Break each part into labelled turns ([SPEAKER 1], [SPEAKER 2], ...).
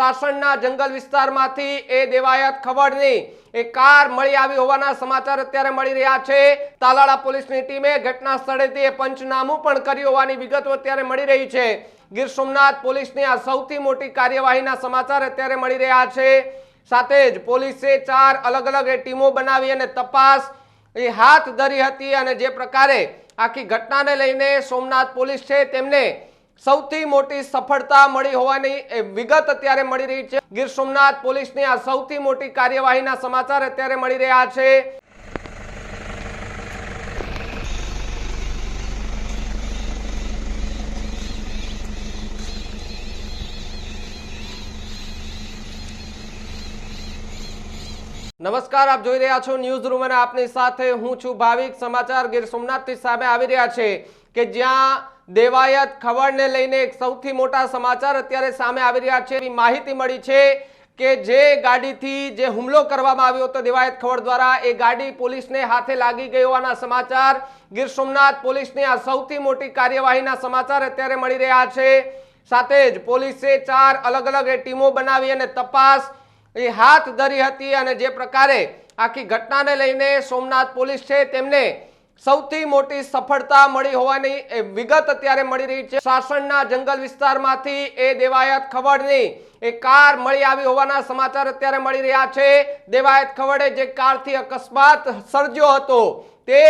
[SPEAKER 1] સાસણના જંગલ વિસ્તારમાંથી એ દેવાયત ખવડની એ કાર મળી આવી હોવાના સમાચાર અત્યારે મળી રહ્યા છે. તાલાળા પોલીસની ટીમે ઘટના સ્થળેથી પંચનામું પણ કર્યું હોવાની વિગતો અત્યારે મળી રહી છે. ગીર સોમનાથ પોલીસની આ સૌથી મોટી કાર્યવાહીના સમાચાર અત્યારે મળી રહ્યા છે. સાથે જ પોલીસે ચાર અલગ અલગ એ ટીમો બનાવી અને તપાસ એ હાથ ધરી હતી અને જે પ્રકારે આખી ઘટનાને લઈને સોમનાથ પોલીસ છે તેમને સૌથી મોટી સફળતા મળી હોવાની વિગત અત્યારે મળી રહી છે. ગીર સોમનાથ પોલીસની આ સૌથી મોટી કાર્યવાહીના સમાચાર અત્યારે મળી રહ્યા છે. નમસ્કાર, આપ જોઈ રહ્યા છો ન્યૂઝ રૂમ અને આપની સાથે હું છું ભાવિક. સમાચાર ગીર સોમનાથથી સામે આવી રહ્યા છે કે જ્યાં દેવાયત ખવડને લઈને એક સૌથી મોટા સમાચાર અત્યારે સામે આવી રહ્યા છે. એવી માહિતી મળી છે કે જે ગાડીથી જે હુમલો કરવામાં આવ્યો હતો દેવાયત ખવડ દ્વારા, એ ગાડી પોલીસને હાથે લાગી ગઈ હોવાના સમાચાર. ગીર સોમનાથ પોલીસની આ સૌથી મોટી કાર્યવાહીના સમાચાર અત્યારે મળી રહ્યા છે. સાથે જ પોલીસે ચાર અલગ અલગ એ ટીમો બનાવી અને તપાસ, એ હાથ ધરી હતી અને જે પ્રકારે આખી ઘટનાને લઈને સોમનાથ પોલીસ છે તેમને સૌથી મોટી સફળતા મળી હોવાની વિગત અત્યારે મળી રહી છે. સાસણના જંગલ વિસ્તારમાંથી એ દેવાયત ખવડની એ કાર મળી આવી હોવાના સમાચાર અત્યારે મળી રહ્યા છે. દેવાયત ખવડે જે કારથી અકસ્માત સર્જ્યો હતો તે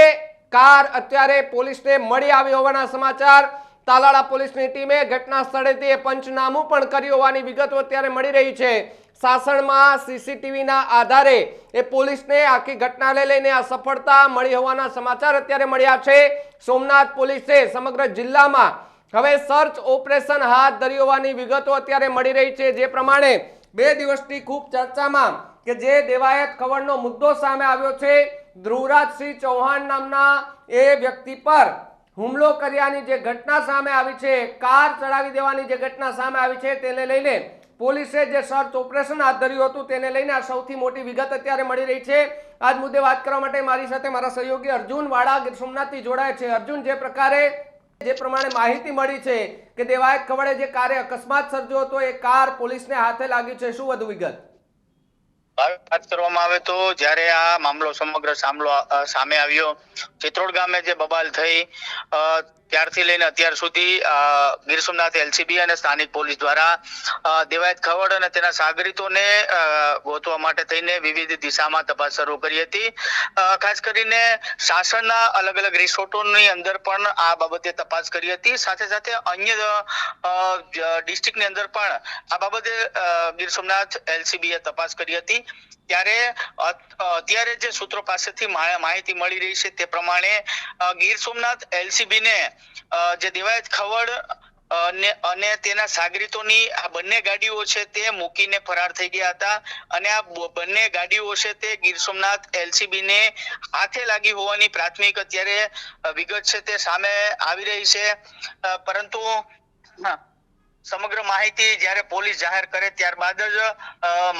[SPEAKER 1] કાર અત્યારે પોલીસને મળી આવી હોવાના સમાચાર. તાલાળા પોલીસની ટીમે ઘટના સ્થળેથી પંચનામું પણ કર્યું હોવાની વિગતો અત્યારે મળી રહી છે. સાસણમાં સીસીટીવીના આધારે એ પોલીસને આખી ઘટનાને લઈને આ સફળતા મળી હોવાના સમાચાર અત્યારે મળ્યા છે. સોમનાથ પોલીસે સમગ્ર જિલ્લામાં હવે સર્ચ ઓપરેશન હાથ ધર્યું હોવાની વિગતો અત્યારે મળી રહી છે. જે પ્રમાણે બે દિવસથી ખૂબ ચર્ચામાં કે જે દેવાયત ખવડનો મુદ્દો સામે આવ્યો છે, ધ્રુવરાજસિંહ ચૌહાણ નામના એ વ્યક્તિ પર હુમલો કર્યાની જે ઘટના સામે આવી છે, કાર ચડાવી દેવાની જે ઘટના સામે આવી છે, તેને લઈને પોલીસે જે સર્ચ ઓપરેશન હાથ ધર્યું હતું તેને લઈને આ સૌથી મોટી વિગત અત્યારે મળી રહી છે. આજ મુદ્દે વાત કરવા માટે મારી સાથે મારા સહયોગી અર્જુન વાળા ગીર સોમનાથથી જોડાય છે. અર્જુન, જે પ્રકારે જે પ્રમાણે માહિતી મળી છે કે દેવાયત ખવડે જે કારે અકસ્માત સર્જ્યો હતો, એ કાર પોલીસને હાથે લાગી છે. શું વધુ વિગત?
[SPEAKER 2] વાત કરવામાં આવે તો જ્યારે આ મામલો સમગ્ર સામે આવ્યો, ચિત્રોડ ગામે જે બબાલ થઈ ત્યારથી લઈને અત્યાર સુધી ગીર સોમનાથ એલસીબી અને સ્થાનિક પોલીસ દ્વારા દેવાયત ખવડ અને તેના સાગરીતોને ગોતવા માટે થઈને વિવિધ દિશામાં તપાસ શરૂ કરી હતી. ખાસ કરીને શાસનના અલગ અલગ રિસોર્ટોની અંદર પણ આ બાબતે તપાસ કરી હતી. સાથે સાથે અન્ય ડિસ્ટ્રિક્ટની અંદર પણ આ બાબતે ગીર સોમનાથ એલસીબીએ તપાસ કરી હતી. ત્યારે અત્યારે જે સૂત્રો પાસેથી માહિતી મળી રહી છે તે પ્રમાણે ગીર સોમનાથ એલસીબી ને અ, જે દેવાયત ખવડ અને તેના સાગરીતોની આ બંને ગાડીઓ છે તે મૂકીને ફરાર થઈ ગયા હતા. અને આ બંને ગાડીઓ છે તે ગીર સોમનાથ એલસીબી ને હાથે લાગી હોવાની પ્રાથમિક અત્યારે વિગત છે તે સામે આવી રહી છે. પરંતુ હા, સમગ્ર માહિતી જ્યારે પોલીસ જાહેર કરે ત્યારબાદ જ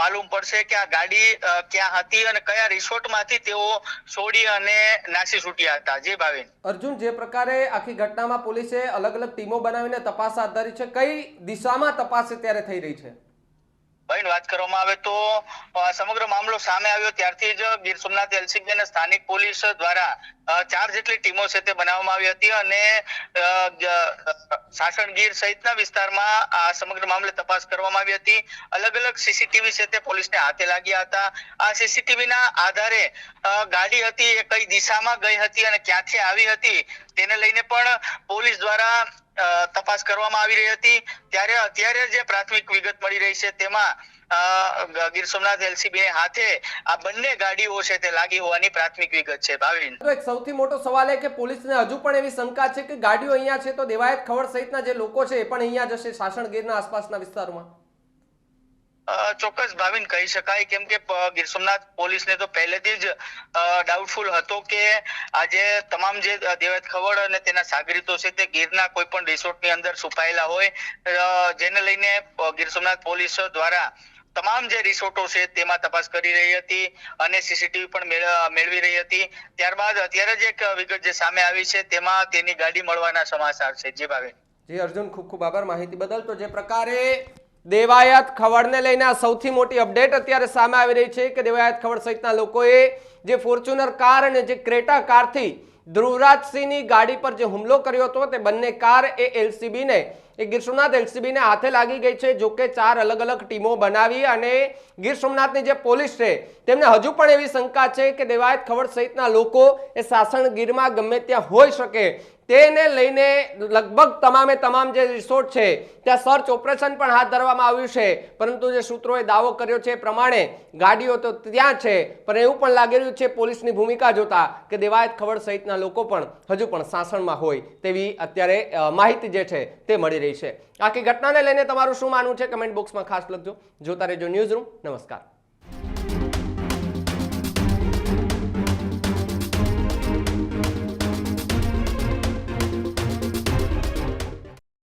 [SPEAKER 2] માલુમ પડશે કે આ ગાડી ક્યાં હતી અને કયા રિસોર્ટમાંથી તેઓ છોડી અને નાસી છૂટ્યા હતા. જે ભાવિન.
[SPEAKER 1] અર્જુન, જે પ્રકારે આખી ઘટનામાં પોલીસે અલગ અલગ ટીમો બનાવીને તપાસ હાથ ધરી છે, કઈ દિશામાં તપાસ અત્યારે થઈ રહી છે?
[SPEAKER 2] ભાઈ વાત કરવામાં આવે તો સમગ્ર મામલો સામે આવ્યો. ત્યારથી જ ગીર સોમનાથ, એલસીબી અને સ્થાનિક પોલીસ દ્વારા ચાર જેટલી ટીમો છે તે બનાવવામાં આવી હતી અને સાસણ ગીર સહિતના વિસ્તારમાં આ સમગ્ર મામલે તપાસ કરવામાં આવી હતી. અલગ અલગ સીસીટીવી છે તે પોલીસને હાથે લાગ્યા હતા. આ સીસીટીવી ના આધારે ગાડી હતી એ કઈ દિશામાં ગઈ હતી અને ક્યાંથી આવી હતી, તેને લઈને પણ પોલીસ દ્વારા તપાસ કરવામાં આવી રહી હતી. ત્યારે અત્યારે જે પ્રાથમિક વિગત મળી રહી છે તેમાં ગીર સોમનાથ એલસીબી હાથે આ બંને ગાડીઓ છે તે લાગી હોવાની પ્રાથમિક વિગત છે. ભાવિન.
[SPEAKER 1] તો એક સૌથી મોટો સવાલ એ કે પોલીસને હજુ પણ એવી શંકા છે કે ગાડીઓ અહીંયા છે તો દેવાયત ખવડ સહિતના જે લોકો છે એ પણ અહીંયા જશે સાસણ ગીરના આસપાસના વિસ્તારોમાં?
[SPEAKER 2] ચોક્કસ ભાવિન કહી શકાય. કેમ કે ગીર સોમનાથ પોલીસને તો પહેલેથી જ ડાઉટફુલ હતો કે આજે તમામ જે દેવાયત ખવડ અને તેના સાગરીતો છે તે ગીરના કોઈ પણ રિસોર્ટની અંદર છુપાયેલા હોય. જેને લઈને ગીર સોમનાથ પોલીસ દ્વારા તમામ જે રિસોર્ટો છે તેમાં તપાસ કરી રહી હતી અને સીસીટીવી પણ મેળવી રહી હતી. ત્યારબાદ અત્યારે જ એક વિગત જે સામે આવી છે તેમાં તેની ગાડી મળવાના સમાચાર છે. જી ભાવે
[SPEAKER 1] જી અર્જુન, ખૂબ ખૂબ આભાર માહિતી બદલ. તો જે પ્રકારે દેવાયત ખવડને લઈને આ સૌથી મોટી અપડેટ અત્યારે સામે આવી રહી છે કે દેવાયત ખવડ સહિતના લોકોએ જે ફોર્ચ્યુનર કાર અને જે ક્રેટા કારથી ધ્રુવરાજસિંહની ગાડી પર જે હુમલો કર્યો હતો તે બંને કાર એ એલસીબીને, એ ગીર સોમનાથ એલસીબીને હાથે લાગી ગઈ છે, જો કે ચાર અલગ અલગ ટીમો બનાવી અને ગીર સોમનાથની જે પોલીસ છે તેમને હજુ પણ એવી શંકા છે કે દેવાયત ખવડ સહિતના લોકો એ સાસણગીરમાં ગમે ત્યાં હોઈ શકે તેને લઈને લગભગ તમામે તમામ જે રિસોર્ટ છે, ત્યાં સર્ચ ઓપરેશન પણ હાથ ધરવામાં આવ્યું છે. પરંતુ જે સૂત્રોએ દાવો કર્યો છે પ્રમાણે ગાડીઓ તો ત્યાં છે, પણ એવું પણ લાગી રહ્યું છે પોલીસની ભૂમિકા જોતા કે દેવાયત ખવડ સહિતના લોકો પણ હજુ પણ સાસણમાં હોય તેવી અત્યારે માહિતી જે છે તે મળી રહી છે. આખી ઘટનાને લઈને તમારું શું માનવું છે? કમેન્ટ બોક્સમાં ખાસ લખજો. જોતા રહેજો ન્યૂઝ રૂમ. નમસ્કાર.